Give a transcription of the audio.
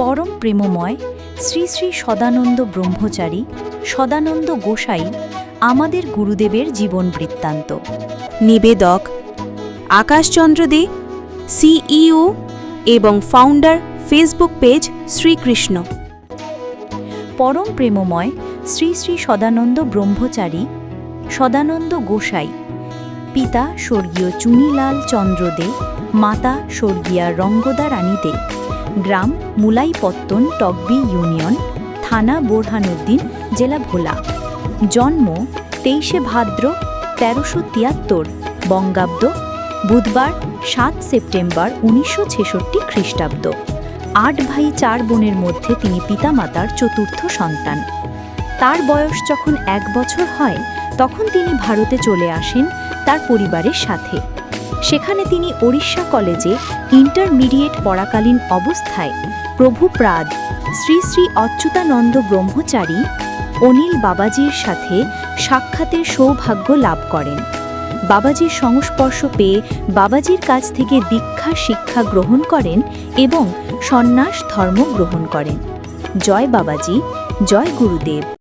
পরম প্রেমময় শ্রী শ্রী সদানন্দ ব্রহ্মচারী, সদানন্দ গোসাই, আমাদের গুরুদেবের জীবন বৃত্তান্ত। নিবেদক, আকাশচন্দ্র দে, সিইও এবং ফাউন্ডার ফেসবুক পেজ শ্রীকৃষ্ণ। পরম প্রেমময় শ্রী শ্রী সদানন্দ ব্রহ্মচারী, সদানন্দ গোসাই, পিতা স্বর্গীয় চুনিলাল চন্দ্র দে, মাতা স্বর্গীয়া রঙ্গদা রানী দে। গ্রাম মুলাইপত্তন টকবি ইউনিয়ন, থানা বোরহানুদ্দিন, জেলা ভোলা। জন্ম তেইশে ভাদ্র তেরোশো তিয়াত্তর, বঙ্গাব্দ, বুধবার সাত সেপ্টেম্বর উনিশশো ছেষট্টি খ্রিস্টাব্দ। আট ভাই চার বোনের মধ্যে তিনি পিতামাতার চতুর্থ সন্তান। তার বয়স যখন এক বছর হয়, তখন তিনি ভারতে চলে আসেন তার পরিবারের সাথে। সেখানে তিনি ওড়িশা কলেজে ইন্টারমিডিয়েট পড়াকালীন অবস্থায় প্রভুপ্রাদ, শ্রী শ্রী অচ্যুতানন্দ ব্রহ্মচারী, অনিল বাবাজির সাথে সাক্ষাতের সৌভাগ্য লাভ করেন। বাবাজির সংস্পর্শ পেয়ে বাবাজির কাছ থেকে দীক্ষা, শিক্ষা গ্রহণ করেন এবং সন্ন্যাস ধর্ম গ্রহণ করেন। জয় বাবাজি, জয় গুরুদেব।